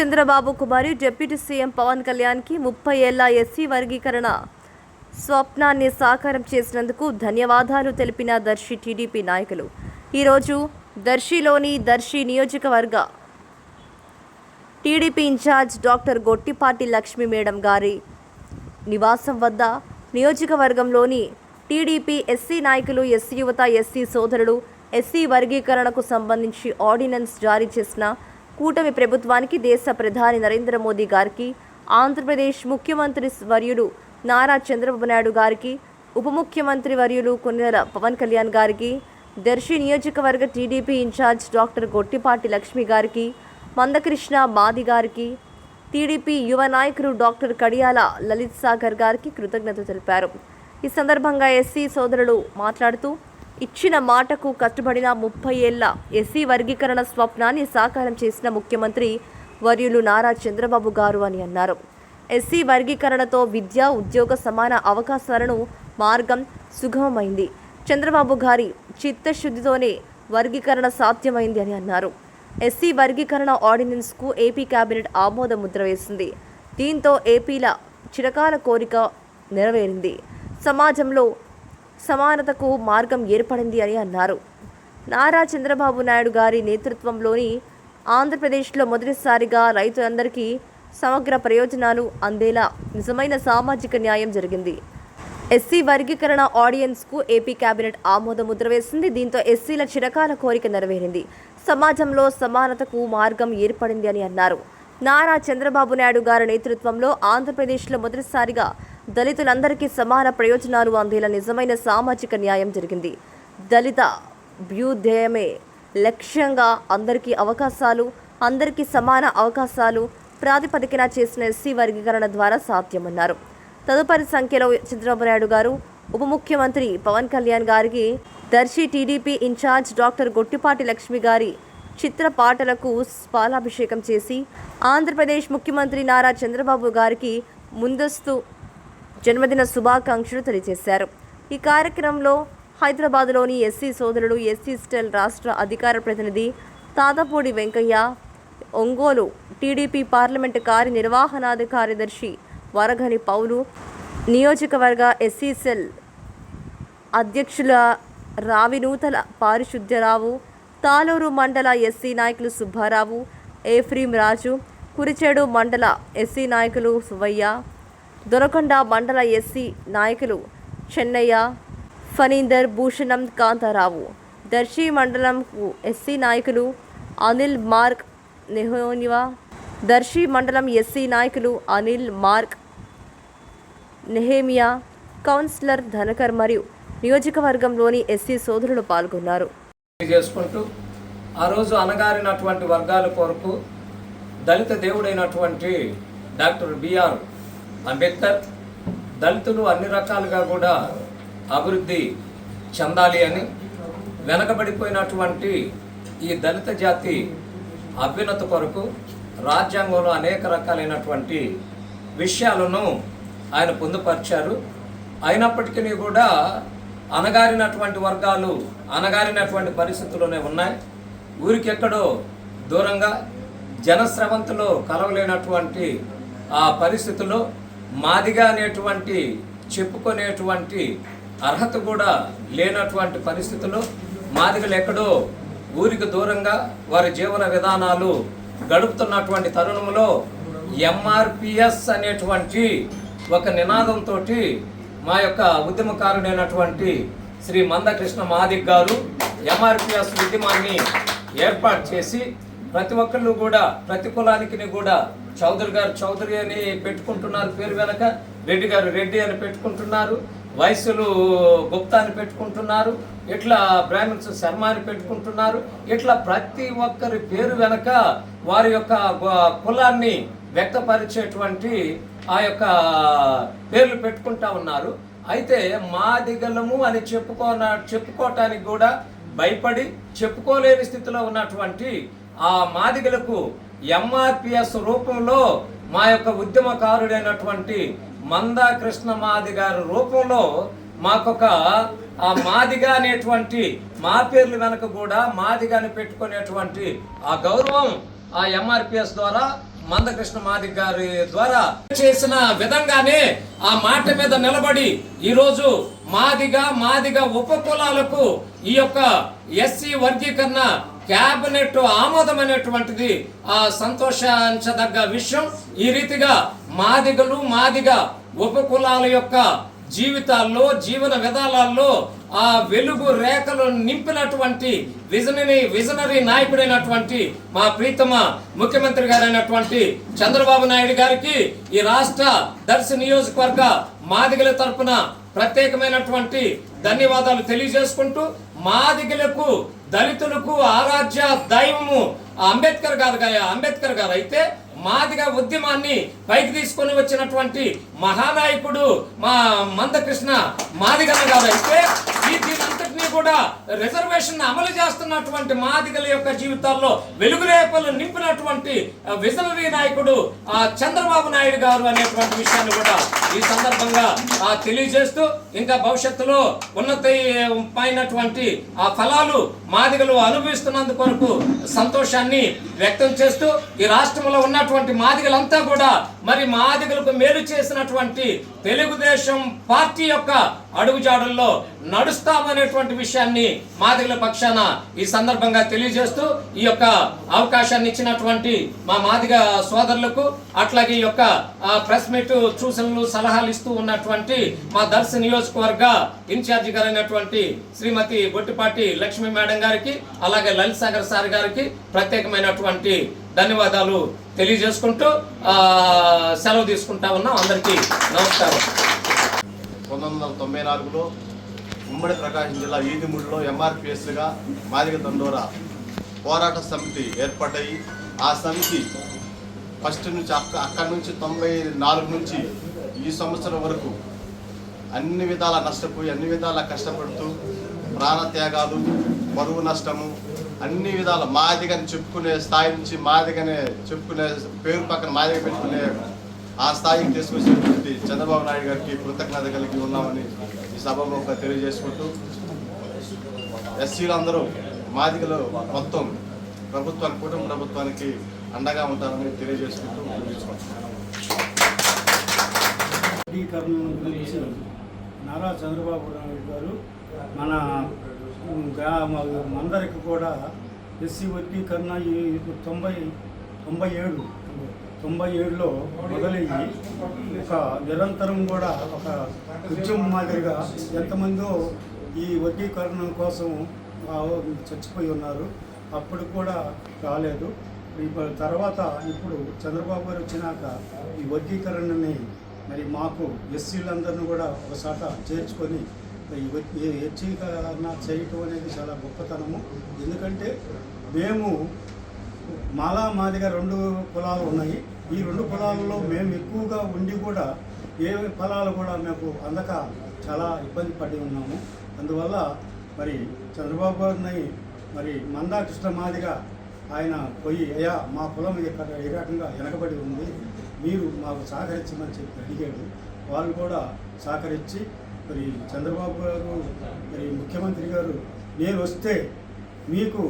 చంద్రబాబుకు మరియు deputy CM Pawan కళ్యాణ్కి ముప్పై ఏళ్ళ ఎస్సీ వర్గీకరణ. స్వప్నాన్ని సాకారం చేసినందుకు ధన్యవాదాలు తెలిపిన దర్శి టీడీపీ నాయకులు. ఈరోజు దర్శిలోని దర్శి నియోజకవర్గ TDP incharge doctor Gottipati Lakshmi madam గారి నివాసం వద్ద నియోజకవర్గంలోని టీడీపీ ఎస్సీ నాయకులు ఎస్సీ యువత ఎస్సీ సోదరుడు ఎస్సీ వర్గీకరణకు సంబంధించి ఆర్డినెన్స్ జారీ చేసిన కూటమి ప్రభుత్వానికి దేశ ప్రధాని నరేంద్ర మోదీ గారికి ఆంధ్రప్రదేశ్ ముఖ్యమంత్రి వర్యులు నారా చంద్రబాబు నాయుడు గారికి ఉప ముఖ్యమంత్రి వర్యులు కొన్నెల పవన్ కళ్యాణ్ గారికి దర్శి నియోజకవర్గ TDP incharge doctor Gottipati Lakshmi గారికి మందకృష్ణ బాది గారికి టీడీపీ యువ నాయకుడు డాక్టర్ కడియాల లలిత్ సాగర్ గారికి కృతజ్ఞతలు తెలిపారు. ఈ సందర్భంగా ఎస్సీ సోదరులు మాట్లాడుతూ ఇచ్చిన మాటకు కష్టపడిన ముప్పై ఏళ్ళ ఎస్సీ వర్గీకరణ స్వప్నాన్ని సాకారం చేసిన ముఖ్యమంత్రి వర్యులు నారా చంద్రబాబు గారు అని అన్నారు. ఎస్సీ వర్గీకరణతో విద్య ఉద్యోగ సమాన అవకాశాలను మార్గం సుగమమైంది. చంద్రబాబు గారి చిత్తశుద్ధితోనే వర్గీకరణ సాధ్యమైంది అని అన్నారు. ఎస్సీ వర్గీకరణ ఆర్డినెన్స్కు ఏపీ కేబినెట్ ఆమోద ముద్ర వేసింది. దీంతో ఏపీల చిరకాల కోరిక నెరవేరింది. సమాజంలో సమానతకు మార్గం ఏర్పడింది అని అన్నారు. నారా చంద్రబాబు నాయుడు గారి నేతృత్వంలోని ఆంధ్రప్రదేశ్లో మొదటిసారిగా రైతులందరికీ సమగ్ర ప్రయోజనాలు అందేలా నిజమైన సామాజిక న్యాయం జరిగింది. ఎస్సీ వర్గీకరణ ఆడియన్స్కు ఏపీ కేబినెట్ ఆమోద ముద్ర వేసింది. దీంతో ఎస్సీల చిరకాల కోరిక నెరవేరింది. సమాజంలో సమానతకు మార్గం ఏర్పడింది అని అన్నారు. నారా చంద్రబాబు నాయుడు గారి నేతృత్వంలో ఆంధ్రప్రదేశ్లో మొదటిసారిగా దళితులందరికీ సమాన ప్రయోజనాలు అందేలా నిజమైన సామాజిక న్యాయం జరిగింది. దళిత భ్యుదయమే లక్ష్యంగా అందరికీ అవకాశాలు అందరికీ సమాన అవకాశాలు ప్రాతిపదికన చేసిన ఎస్సీ వర్గీకరణ ద్వారా సాధ్యమన్నారు. తదుపరి సంఖ్యలో చంద్రబాబు నాయుడు గారు ఉప ముఖ్యమంత్రి పవన్ కళ్యాణ్ గారికి Darsi TDP incharge doctor Gottipati Lakshmi గారి చిత్రపాటలకు పాలాభిషేకం చేసి ఆంధ్రప్రదేశ్ ముఖ్యమంత్రి నారా చంద్రబాబు గారికి ముందస్తు జన్మదిన శుభాకాంక్షలు తెలియజేశారు. ఈ కార్యక్రమంలో హైదరాబాద్లోని ఎస్సీ సోదరుడు ఎస్సీ స్టెల్ రాష్ట్ర అధికార ప్రతినిధి తాతపూడి వెంకయ్య ఒంగోలు టీడీపీ పార్లమెంటు కార్యనిర్వహణాధి కార్యదర్శి వరగని పౌలు నియోజకవర్గ ఎస్సీ సెల్ అధ్యక్షుల రావినూతల పారిశుద్ధ్యరావు తాలూరు మండల ఎస్సీ నాయకులు సుబ్బారావు ఏఫ్రీం రాజు కురిచేడు మండల ఎస్సీ నాయకులు సువయ్య దొరకొండ మండల ఎస్సీ నాయకులు చెన్నయ్య ఫనీందర్ భూషణం కాంతారావు. దర్శి మండలం ఎస్సీ నాయకులు అనిల్ మార్క్ నెహోనివా దర్శి మండలం ఎస్సీ నాయకులు Anil Mark Nehemiah. Councillor Dhanakar మరియు నియోజకవర్గంలోని ఎస్సీ సోదరులు పాల్గొన్నారు. చేసుకుంటూ ఆ రోజు అనగారినటువంటి వర్గాల కొరకు దళిత దేవుడైనటువంటి డాక్టర్ బిఆర్ అంబేద్కర్ దళితులు అన్ని రకాలుగా కూడా అభివృద్ధి చెందాలి అని వెనకబడిపోయినటువంటి ఈ దళిత జాతి అభ్యున్నత కొరకు రాజ్యాంగంలో అనేక రకాలైనటువంటి విషయాలను ఆయన పొందుపరిచారు. అయినప్పటికీ కూడా అనగారినటువంటి వర్గాలు అనగారినటువంటి పరిస్థితుల్లోనే ఉన్నాయి. ఊరికెక్కడో దూరంగా జనస్రవంతిలో కలవలేనటువంటి ఆ పరిస్థితుల్లో మాదిగా అనేటువంటి చెప్పుకునేటువంటి అర్హత కూడా లేనటువంటి పరిస్థితుల్లో మాదిగలు ఎక్కడో ఊరికి దూరంగా వారి జీవన విధానాలు గడుపుతున్నటువంటి తరుణంలో ఎంఆర్పిఎస్ అనేటువంటి ఒక నినాదంతో మా యొక్క ఉద్యమకారుడైనటువంటి శ్రీ మందకృష్ణ మాదిక్ గారు ఎంఆర్పిఎస్ ఉద్యమాన్ని ఏర్పాటు చేసి ప్రతి ఒక్కళ్ళు కూడా ప్రతి కులానికి కూడా చౌదరి గారు చౌదరి అని పెట్టుకుంటున్నారు పేరు వెనక. రెడ్డి గారు రెడ్డి అని పెట్టుకుంటున్నారు. వయసులు గుప్తా అని పెట్టుకుంటున్నారు. ఇట్లా బ్రాహ్మిన్స్ శర్మ అని పెట్టుకుంటున్నారు. ఇట్లా ప్రతి ఒక్కరి పేరు వెనక వారి యొక్క కులాన్ని వ్యక్తపరిచేటువంటి ఆ యొక్క పేర్లు పెట్టుకుంటా ఉన్నారు. అయితే మాదిగలము అని చెప్పుకోన చెప్పుకోవటానికి కూడా భయపడి చెప్పుకోలేని స్థితిలో ఉన్నటువంటి ఆ మాదిగలకు ఎంఆర్పిఎస్ రూపంలో మా యొక్క ఉద్యమకారుడైనటువంటి మందా కృష్ణ మాది గారి రూపంలో మాకొక ఆ మాదిగా అనేటువంటి మా పేర్లు వెనక కూడా మాదిగాని పెట్టుకునేటువంటి ఆ గౌరవం ఆ ఎంఆర్పిఎస్ ద్వారా మందకృష్ణ మాదిక్ గారి ద్వారా చేసిన విధంగానే ఆ మాట మీద నిలబడి ఈరోజు మాదిగా మాదిగా ఉప కులాలకు ఈ యొక్క ఎస్సీ వర్గీకరణ క్యాబినెట్ ఆమోదమైనటువంటిది. ఆ సంతోషించదగ్గ విషయం ఈ రీతిగా మాదిగలు మాదిగా ఉప కులాల యొక్క జీవితాల్లో జీవన విధానాల్లో ఆ వెలుగు రేఖలు నింపినటువంటి విజనరీ విజనరీ నాయకుడైనటువంటి మా ప్రీతమ ముఖ్యమంత్రి గారైనటువంటి చంద్రబాబు నాయుడు గారికి ఈ రాష్ట్ర దర్శి నియోజకవర్గ మాదిగల తరపున ప్రత్యేకమైనటువంటి ధన్యవాదాలు తెలియజేసుకుంటూ మాదిగలకు దళితులకు ఆరాధ్య దైవము అంబేద్కర్ గారు అంబేద్కర్ గారు అయితే మాదిగా ఉద్యమాన్ని పైకి తీసుకొని వచ్చినటువంటి మహానాయకుడు మా మందకృష్ణ మాదిగన్న గారు అయితే ఈ దీనంతటినీ కూడా రిజర్వేషన్ అమలు చేస్తున్నటువంటి మాదిగల యొక్క జీవితాల్లో వెలుగురేపలు నింపినటువంటి ఆ, విజనరీ నాయకుడు ఆ చంద్రబాబు నాయుడు గారు అనేటువంటి విషయాన్ని కూడా ఈ సందర్భంగా తెలియజేస్తూ ఇంకా భవిష్యత్తులో ఉన్నతమైనటువంటి ఆ ఫలాలు మాదిగలు అనుభవిస్తున్నందు కొరకు సంతోషాన్ని వ్యక్తం చేస్తూ ఈ రాష్ట్రంలో ఉన్నటువంటి మాదిగలంతా కూడా మరి మాదిగలకు మేలు చేసినటువంటి తెలుగుదేశం పార్టీ యొక్క అడుగుజాడల్లో నడుస్తామనేటువంటి విషయాన్ని మాదిగల పక్షాన ఈ సందర్భంగా తెలియజేస్తూ ఈ యొక్క అవకాశాన్ని ఇచ్చినటువంటి మా మాదిగ సోదరులకు అట్లాగే ఈ యొక్క ప్రెస్ మీట్ సూచనలు సలహాలు ఇస్తూ ఉన్నటువంటి మా దర్శ నియోజకవర్గ ఇన్ఛార్జి గారైనటువంటి శ్రీమతి బొట్టిపాటి లక్ష్మి మేడం గారికి అలాగే లలిత్ సాగర్ సార్ గారికి ప్రత్యేకమైనటువంటి ధన్యవాదాలు తెలియజేసుకుంటూ సెలవు తీసుకుంటా ఉన్నాం. అందరికీ నమస్కారం. పంతొమ్మిది వందల తొంభై నాలుగులో ఉమ్మడి ప్రకాశం జిల్లా ఈదిమూడిలో ఎంఆర్పిఎస్గా మాదిగ దండోరా పోరాట సమితి ఏర్పడ్డాయి ఆ సమితి ఫస్ట్ నుంచి అక్క అక్కడి నుంచి తొంభై నాలుగు నుంచి ఈ సంవత్సరం వరకు అన్ని విధాల నష్టపోయి అన్ని విధాల కష్టపడుతూ ప్రాణత్యాగాలు పరువు నష్టము అన్ని విధాల మాదిగని చెప్పుకునే స్థాయి నుంచి మాదిగనే చెప్పుకునే పేరు పక్కన మాదిగ పెట్టుకునే ఆ స్థాయికి తీసుకొచ్చినటువంటి చంద్రబాబు నాయుడు గారికి కృతజ్ఞత కలిగి ఉన్నామని ఈ సభలో తెలియజేసుకుంటూ ఎస్సీలు అందరూ మాదిగలు మొత్తం ప్రభుత్వానికి కుటుంబ ప్రభుత్వానికి అండగా ఉంటారని తెలియజేసుకుంటూ గురించి నారా చంద్రబాబు నాయుడు గారు మన గ్రామ అందరికి కూడా ఎస్సీ వర్గీకరణ ఈ తొంభై తొంభై ఏడు తొంభై ఏడులో మొదలయ్యి ఒక నిరంతరం కూడా ఒక ఉద్యమం మాదిరిగా ఎంతమందో ఈ వర్గీకరణ కోసం చచ్చిపోయి ఉన్నారు. అప్పుడు కూడా రాలేదు. ఇప్పుడు తర్వాత ఇప్పుడు చంద్రబాబు గారు వచ్చినాక ఈ వర్గీకరణని మరి మాకు ఎస్సీలందరినీ కూడా ఒకసాట చేర్చుకొని ఈ వ- చేయటం అనేది చాలా గొప్పతనము. ఎందుకంటే మేము మాలా మాదిగా రెండు కులాలు ఉన్నాయి. ఈ రెండు కులాలలో మేము ఎక్కువగా ఉండి కూడా ఏ ఫలాలు కూడా మాకు అందక చాలా ఇబ్బంది పడి ఉన్నాము. అందువల్ల మరి చంద్రబాబు గారిని మరి మందాకృష్ణ మాదిగా ఆయన పోయి అయ్యా మా కులం ఇక్కడ ఏ రకంగా వెనకబడి ఉంది. మీరు మాకు సహకరించమని చెప్పి అడిగాడు. వాళ్ళు కూడా సహకరించి మరి చంద్రబాబు గారు మరి ముఖ్యమంత్రి గారు నేను వస్తే మీకు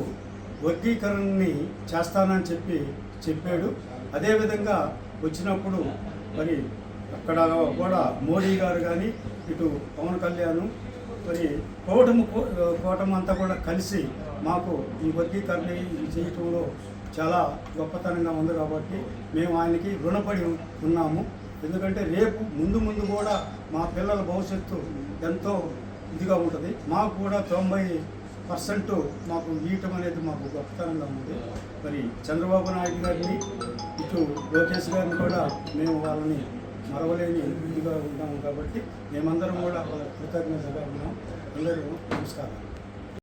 వర్గీకరణని చేస్తానని చెప్పి చెప్పాడు. అదేవిధంగా వచ్చినప్పుడు మరి అక్కడ కూడా మోడీ గారు కానీ ఇటు పవన్ కళ్యాణ్ మరి కూటమి కూటమి అంతా కూడా కలిసి మాకు ఈ వర్గీకరణ చేయటంలో చాలా గొప్పతనంగా ఉంది కాబట్టి మేము ఆయనకి రుణపడి ఉన్నాము. ఎందుకంటే రేపు ముందు ముందు కూడా మా పిల్లల భవిష్యత్తు ఎంతో ఇదిగా ఉంటుంది. మాకు కూడా తొంభై పర్సెంట్ మాకు ఇవ్వటం అనేది మాకు గొప్పతనంగా ఉంది. మరి చంద్రబాబు నాయుడు గారిని ఇటు లోకేష్ గారిని కూడా మేము వాళ్ళని మరవలేని ఇదిగా ఉన్నాము కాబట్టి మేమందరం కూడా వాళ్ళ కృతజ్ఞతగా ఉన్నాం. అందరూ నమస్కారం.